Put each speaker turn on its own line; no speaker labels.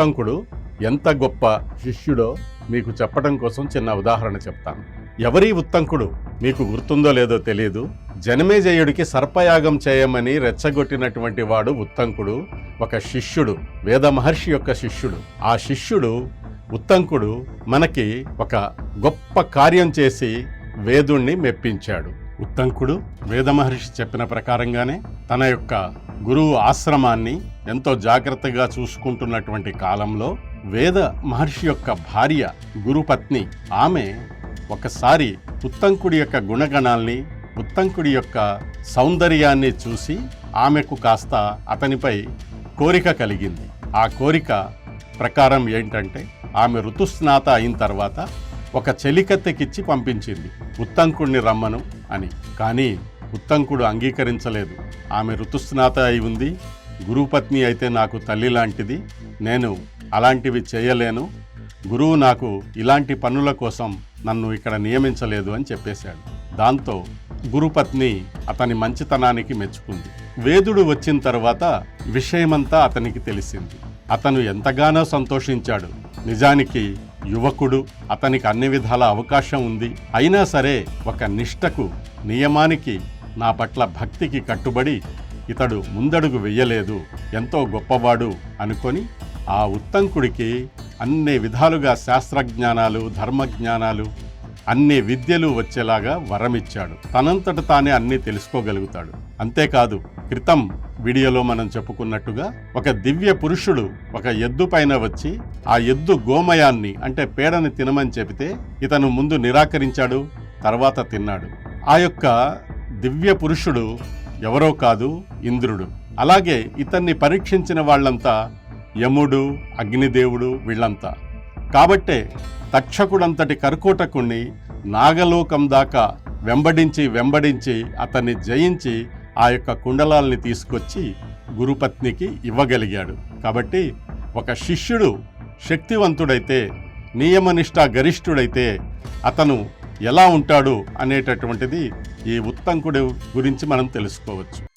ఉత్తంకుడు ఎంత గొప్ప శిష్యుడో మీకు చెప్పడం కోసం చిన్న ఉదాహరణ చెప్తాను. ఎవరి ఉత్తంకుడు మీకు గుర్తుందో లేదో తెలియదు జనమేజయుడికి సర్పయాగం చేయమని రెచ్చగొట్టినటువంటి వాడు ఉత్తంకుడు ఒక శిష్యుడు వేద మహర్షి యొక్క శిష్యుడు. ఆ శిష్యుడు ఉత్తంకుడు మనకి ఒక గొప్ప కార్యం చేసి వేదుణ్ణి మెప్పించాడు. ఉత్తంకుడు వేద మహర్షి చెప్పిన ప్రకారంగానే తన యొక్క గురువు ఆశ్రమాన్ని ఎంతో జాగ్రత్తగా చూసుకుంటున్నటువంటి కాలంలో వేద మహర్షి యొక్క భార్య గురుపత్ని ఆమె ఒకసారి ఉత్తంకుడి యొక్క గుణగణాల్ని ఉత్తంకుడి యొక్క సౌందర్యాన్ని చూసి ఆమెకు కాస్త అతనిపై కోరిక కలిగింది. ఆ కోరిక ప్రకారం ఏంటంటే ఆమె ఋతుస్నాత అయిన తర్వాత ఒక చెలికత్తెకిచ్చి పంపించింది. ఉత్తంకుడిని రమ్మను అని. కానీ ఉత్తంకుడు అంగీకరించలేదు. ఆమె ఋతుస్నాత అయి ఉంది. గురుపత్ని అయితే నాకు తల్లి లాంటిది. నేను అలాంటివి చేయలేను. గురువు నాకు ఇలాంటి పనుల కోసం నన్ను ఇక్కడ నియమించలేదు అని చెప్పేశాడు. దాంతో గురుపత్ని అతని మంచితనానికి మెచ్చుకుంది. వేదుడు వచ్చిన తర్వాత విషయమంతా అతనికి తెలిసింది. అతను ఎంతగానో సంతోషించాడు. నిజానికి యువకుడు అతనికి అన్ని విధాల అవకాశం ఉంది. అయినా సరే ఒక నిష్టకు నియమానికి నా పట్ల భక్తికి కట్టుబడి ఇతడు ముందడుగు వెయ్యలేదు ఎంతో గొప్పవాడు అనుకొని ఆ ఉత్తంకుడికి అన్ని విధాలుగా శాస్త్రజ్ఞానాలు ధర్మజ్ఞానాలు అన్ని విద్యలు వచ్చేలాగా వరమిచ్చాడు. తనంతట తానే అన్నీ తెలుసుకోగలుగుతాడు. అంతేకాదు క్రితం వీడియోలో మనం చెప్పుకున్నట్టుగా ఒక దివ్య పురుషుడు ఒక ఎద్దు పైన వచ్చి ఆ ఎద్దు గోమయాన్ని అంటే పేడని తినమని చెబితే ఇతను ముందు నిరాకరించాడు తర్వాత తిన్నాడు. ఆ యొక్క దివ్య పురుషుడు ఎవరో కాదు ఇంద్రుడు. అలాగే ఇతన్ని పరీక్షించిన వాళ్ళంతా యముడు అగ్నిదేవుడు వీళ్ళంతా. కాబట్టే తక్షకుడంతటి కర్కోటకుణ్ణి నాగలోకం దాకా వెంబడించి వెంబడించి అతన్ని జయించి ఆ యొక్క కుండలాల్ని తీసుకొచ్చి గురుపత్నికి ఇవ్వగలిగాడు. కాబట్టి ఒక శిష్యుడు శక్తివంతుడైతే నియమనిష్ట గరిష్ఠుడైతే అతను ఎలా ఉంటాడు అనేటటువంటిది ఈ ఉత్తంకుడి గురించి మనం తెలుసుకోవచ్చు.